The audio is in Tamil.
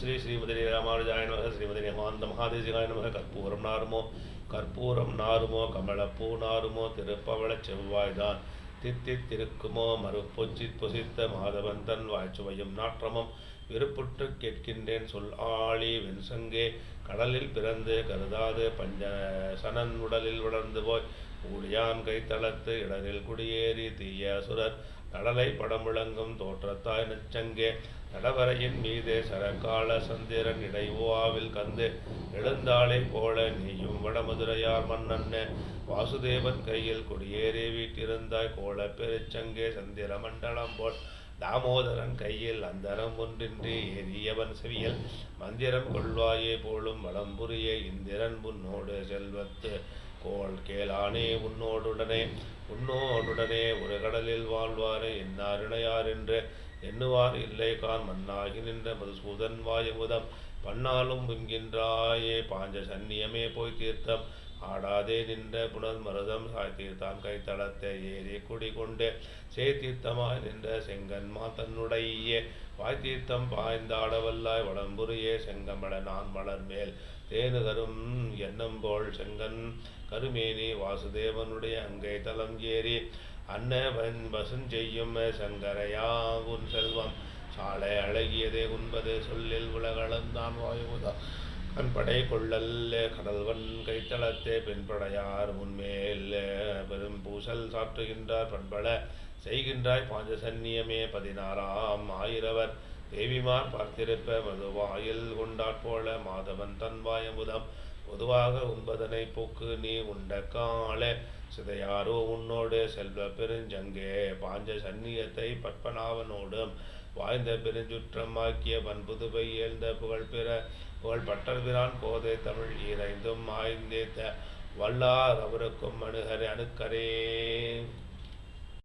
ஸ்ரீ ஸ்ரீமதி ராமானுஜாய நமக ஸ்ரீமதி ஹேமாந்த மகாதேசிகாய நமக கற்பூரம் நாருமோ கற்பூரம் நாருமோ கமலப்பூ நாருமோ திருப்பவள செவ்வாய்தான் தித்தித் திருக்குமோ மறுப்பொஞ்சி பொசித்த மாதவன் தன் வாய்ச்சுவையும் நாற்றமும் விருப்புற்று கேட்கின்றேன் சொல் ஆளி வெண்சங்கே கடலில் பிறந்து கருதாது பஞ்ச சனன் உடலில் வளர்ந்து போய் ஊழியான் கைத்தளத்து இடரில் குடியேறி தீய நடலை படம் விளங்கும் தோற்றத்தாய் நச்சங்கே. நடவரையின் மீதே சரக்கால சந்திரன் இடைவோவில் கந்து. எழுந்தாளை போல நீயும் வடமதுரையார் மன்னன்ன. வாசுதேவன் கையில் கொடியேறி வீட்டிருந்தாய் கோல பெருச்சங்கே சந்திர மண்டலம் போல். தாமோதரன் கையில் அந்தரம் ஒன்றின்றி ஏறியவன் செவியல். மந்திரம் கொள்வாயே போலும் வளம்புரிய இந்திரன் புன்னோடு செல்வத்து. கோள் கேளானே உன்னோடுடனே உன்னோடுடனே ஒரு கடலில் வாழ்வாரே என்னார் என்று. எண்ணுவார் இல்லை கான் மண்ணாகி நின்ற மதுசூதன் வாயமுதம். பன்னாலும் விங்கின்றாயே பாஞ்ச சன்னியமே போய் தீர்த்தம். ஆடாதே நின்ற புனர் மருதம் சாத்தீர்த்தான் கைத்தளத்தை ஏறி குடிகொண்டு சேத்தீர்த்தமாய் நின்ற செங்கன்மா தன்னுடைய. வாய்த்தீர்த்தம் பாய்ந்தாடவல்லாய் வளம்புரியே செங்கமட நான் மலர் மேல் தேனுகரும் எண்ணம்போல் செங்கன் கருமேனி வாசுதேவனுடைய அங்கை தலம் ஏறி அன்னவன் வசுஞ்செய்யும் சங்கரையா உன் செல்வம். சாலை அழகியதே உண்பது சொல்லில் உலகளந்தான் வாயுதா. கண்படை கொள்ளல் கடல்வன் கைத்தளத்தே பெண்படையார் முன்மேல் பெரும் பூசல் சாற்றுகின்றார் பண்பட செய்கின்றாய் பாஞ்ச சன்னியமே பதினாறாம் ஆயிரவர். தேவிமார் பார்த்திருப்ப மதுவாயில் கொண்டாற்போல மாதவன் தன்வாய முதம் பொதுவாக உண்பதனை போக்கு நீ உண்ட கால. சிதையாரோ உன்னோடு செல்வ பெருஞ்சங்கே. பாஞ்ச சந்நியத்தை பற்பனாவனோடும். வாய்ந்த பெருஞ்சுற்றம் ஆக்கிய பண்புதுவை ஏழ்ந்த புகழ் பெற புகழ் பட்டர்பிரான் கோதை தமிழ் இறைந்தும் ஆய்ந்தேத்த வல்லார் அவருக்கும் அணுகரை அணுக்கரே.